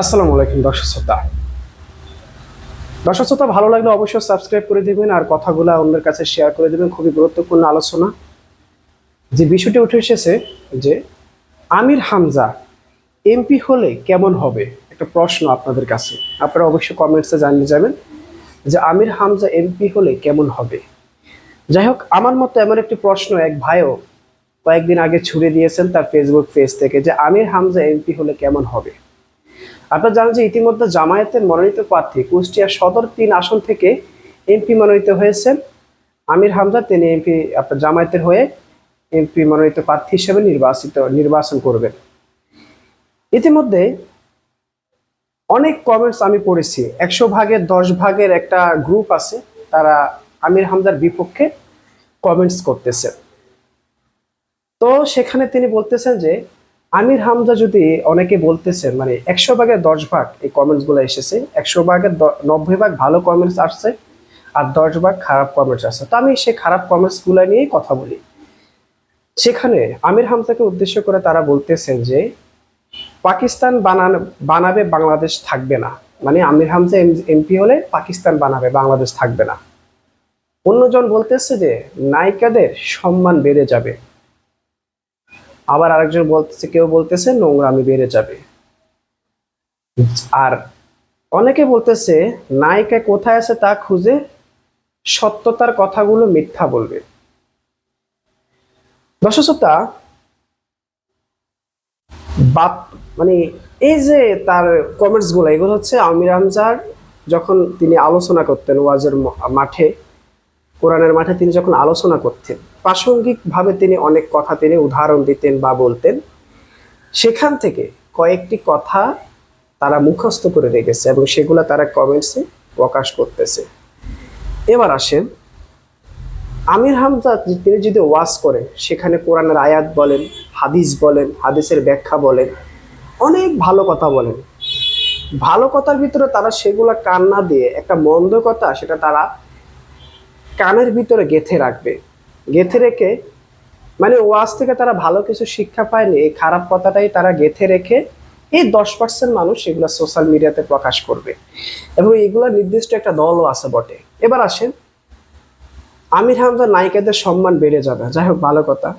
আসসালামু আলাইকুম, দর্শক শ্রোতা। দর্শক শ্রোতা, ভালো লাগলে অবশ্যই সাবস্ক্রাইব করে দিবেন আর কথাগুলো অন্যের কাছে শেয়ার করে দিবেন। খুবই গুরুত্বপূর্ণ আলোচনা। যে বিষয়টি উঠে এসেছে যে, আমির হামজা এমপি হলে কেমন হবে? একটা প্রশ্ন আপনাদের কাছে। আপনারা অবশ্যই কমেন্টসে জানিয়ে যাবেন যে, আমির হামজা এমপি হলে কেমন হবে? যাই হোক, আমার মতো এমন একটি প্রশ্ন এক ভাইও কয়েকদিন আগে ছুড়ে দিয়েছেন তার ফেসবুক পেজ থেকে যে, আমির হামজা এমপি হলে কেমন হবে? আপনারা জানেন যে ইতিমধ্যে জামায়াতের মনোনীত প্রার্থী কুষ্টিয়া সদর তিন আসন থেকে এমপি মনোনীত হয়েছেন। আমির হামজা, তিনি এমপি, আপনার জামায়াতের হয়ে এমপি মনোনীত প্রার্থী হিসেবে নির্বাচিত, নির্বাচন করবেন। ইতিমধ্যে অনেক কমেন্টস আমি পড়েছি। একশো ভাগের দশ ভাগের একটা গ্রুপ আছে, তারা আমির হামজার বিপক্ষে কমেন্টস করতেছে। তো সেখানে তিনি বলতেছেন যে আমির হামজা যদি অনেকে বলতেছেন মানে একশো ভাগের দশ ভাগ এই কমেন্টসগুলো এসেছে, একশো ভাগের নব্বই ভাগ ভালো কমেন্টস আসছে আর দশ ভাগ খারাপ কমেন্টস আসছে। তো আমি সেই খারাপ কমেন্টসগুলো নিয়েই কথা বলি। সেখানে আমির হামজাকে উদ্দেশ্য করে তারা বলতেছেন যে, পাকিস্তান বানানো, বানাবে বাংলাদেশ থাকবে না। মানে আমির হামজা এমপি হলে পাকিস্তান বানাবে, বাংলাদেশ থাকবে না। অন্যজন বলতেছে যে, নায়িকাদের সম্মান বেড়ে যাবে। আবার আরেকজন বলতেছে, কেউ বলতেছে, নোংরামি বেড়ে যাবে। আর অনেকে বলতেছে, নায়িকা কোথায় আছে তা খুঁজে সত্যতার কথাগুলো মিথ্যা বলবে। দর্শকতা বাপ মানে এই যে তার কমেন্টসগুলো, এগুলো হচ্ছে আমির হামজার যখন তিনি আলোচনা করতেন ওয়াজের মাঠে কোরআনের মাঠে তিনি যখন আলোচনা করতেন, প্রাসঙ্গিকভাবে তিনি অনেক কথা তিনি উদাহরণ দিতেন বা বলতেন। সেখান থেকে কয়েকটি কথা তারা মুখস্থ করে রেখেছে এবং সেগুলো তারা কমেন্টসে প্রকাশ করতেছে। এবার আসেন, আমির হামজা তিনি যদি ওয়াজ করেন, সেখানে কোরআনের আয়াত বলেন, হাদিস বলেন, হাদিসের ব্যাখ্যা বলেন, অনেক ভালো কথা বলেন। ভালো কথার ভিতরে তারা সেগুলা কান্না দিয়ে একটা মন্দ কথা সেটা তারা কানের ভিতরে গেথে রাখবে। গেথে রেখে মানে ওয়াজ থেকে তারা ভালো কিছু শিক্ষা পায়নি, এই খারাপ কথাটাই তারা গেথে রেখে এই দশ পার্সেন্ট মানুষ এগুলো সোশ্যাল মিডিয়াতে প্রকাশ করবে। এবং এগুলো নির্দিষ্ট একটা দলও আছে বটে। এবার আসেন, আমির হামজা নায়িকাদের সম্মান বেড়ে যাবে। যাই হোক, ভালো কথা।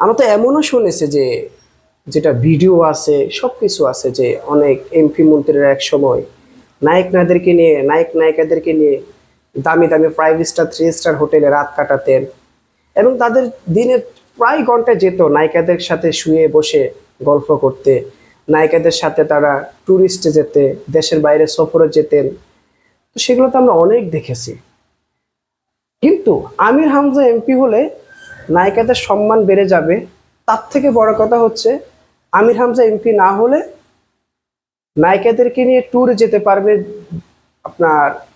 আমরা তো এমনও শুনেছি যে, যেটা ভিডিও আছে সব কিছু আছে যে অনেক এমপি মন্ত্রীরা এক সময় নায়ক নায়কদেরকে নিয়ে, নায়ক নায়িকাদেরকে নিয়ে দামি দামি ফাইভ স্টার থ্রি স্টার হোটেলে রাত কাটাতেন। এবং তাদের দিনে প্রায় ঘণ্টা যেত নায়িকাদের সাথে শুয়ে বসে গল্প করতে। নায়িকাদের সাথে তারা ট্যুরিস্টে যেতে, দেশের বাইরে সফরে যেতেন। তো সেগুলো তো আমরা অনেক দেখেছি। কিন্তু আমির হামজা এমপি হলে নায়িকাদের সম্মান বেড়ে যাবে। তার থেকে বড় কথা হচ্ছে, আমির হামজা এমপি না হলে নায়িকাদেরকে নিয়ে ট্যুরে যেতে পারবে আপনার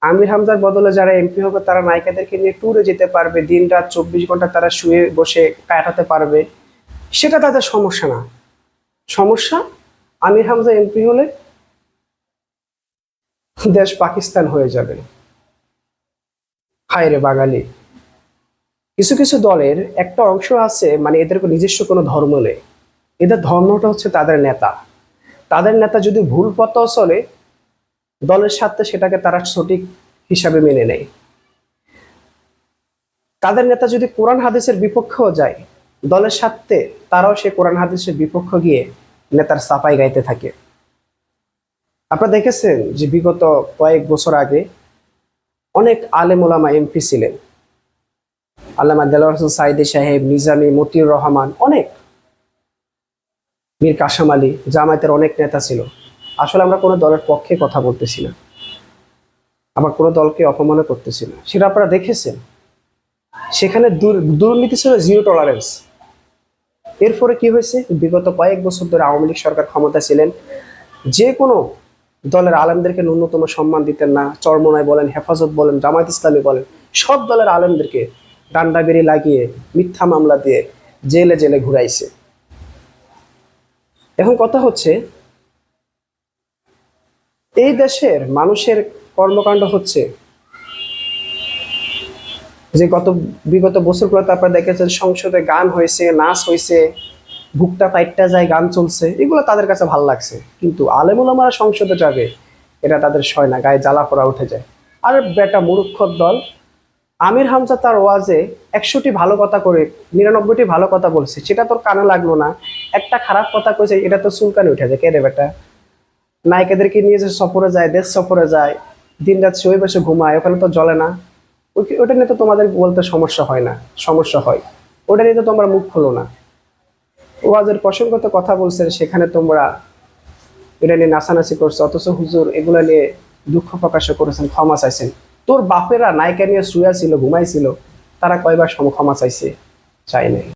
আমির হামজার বদলে যারা এমপি হবে, তারা নায়িকাদেরকে নিয়ে ট্যুরে যেতে পারবে, দিন রাত চব্বিশ ঘণ্টা তারা শুয়ে বসে কাটাতে পারবে। সেটা তাদের সমস্যা না। সমস্যা, আমির হামজা এমপি হলে দেশ পাকিস্তান হয়ে যাবে। হায় রে বাঙালি। কিছু কিছু দলের একটা অংশ আছে মানে এদের নিজস্ব কোনো ধর্ম নেই। এদের ধর্মটা হচ্ছে তাদের নেতা। তাদের নেতা যদি ভুল পথেও চলে দলের স্বার্থে সেটাকে তারা সঠিক হিসাবে মেনে নেয়। তাদের নেতা যদি কোরআন হাদিসের বিপক্ষেও যায়, দলের স্বার্থে তারাও সে কোরআন হাদিসের বিপক্ষ গিয়ে নেতার সাফাই গাইতে থাকে। আপনারা দেখেছেন যে বিগত কয়েক বছর আগে অনেক আলেম ওলামা এমপি ছিলেন। আল্লামা দেলোয়ার সাইদি সাহেব, নিজামী মতিউর রহমান, অনেক। মীর কাসাম আলী, জামায়াতের অনেক নেতা ছিল। আসলে আমরা কোনো দলের পক্ষে কথা বলতেছি না। আবার কোনো দলকে অপমান করতেছি না। সেটা আপনারা দেখেছেন। সেখানে দুর- দুর্নীতি ছিল জিরো টলারেন্স এরপরে কি হয়েছে? বিগত কয়েক বছর ধরে আওয়ামী লীগ সরকার ক্ষমতা ছিলেন। যে কোনো দলের আলেমদেরকে ন্যূনতম সম্মান দিতেন না। চরমনায় বলেন, হেফাজত বলেন, জামায়াত ইসলামী বলেন। সব দলের আলেমদেরকে ডান্ডা বেরি লাগিয়ে, মিথ্যা মামলা দিয়ে জেলে জেলে ঘুরাইছে। এখন কথা হচ্ছে এই দেশের মানুষের কর্মকাণ্ড হচ্ছে যে গত বিগত বছরগুলোতে আপনারা দেখেছেন সংসদে গান হয়েছে, নাচ হয়েছে বুকটা ফাইটটা যায় গান চলছে, এগুলো তাদের কাছে ভালো লাগছে। কিন্তু আলেমুলামারা সংসদে যাবে, এটা তাদের সয় না, গায়ে জ্বালা পড়া উঠে যায়। আর বেটা মুরুক্ষর দল, আমির হামজা তার ওয়াজে একশোটি ভালো কথা করে, নিরানব্বইটি ভালো কথা বলছে, সেটা তোর কানে লাগল না? একটা খারাপ কথা কইছে, এটা তো চুলকানি উঠে যায়। কে রে বেটা? নায়িকাদেরকে নিয়ে যে সফরে যায়, দেশ সফরে যায় দিন রাত শুয়ে বসে ঘুমায়, ওখানে তো জ্বলে না। ওটা নিয়ে তো তোমাদের বলতে সমস্যা হয় না, সমস্যা হয়। ওটা নিয়ে তো তোমরা মুখ খোলো না। ওয়াজের প্রসঙ্গত কথা বলছেন, সেখানে তোমরা এটা নিয়ে নাচানাচি করছ, অথচ হুজুর এগুলো নিয়ে দুঃখ প্রকাশ করেছেন, ক্ষমা চাইছেন। তোর বাপেরা নায়িকা নিয়ে শুয়ে ছিল ঘুমাইছিল তারা কয়বার ক্ষমা চাইছে? চাই নাই।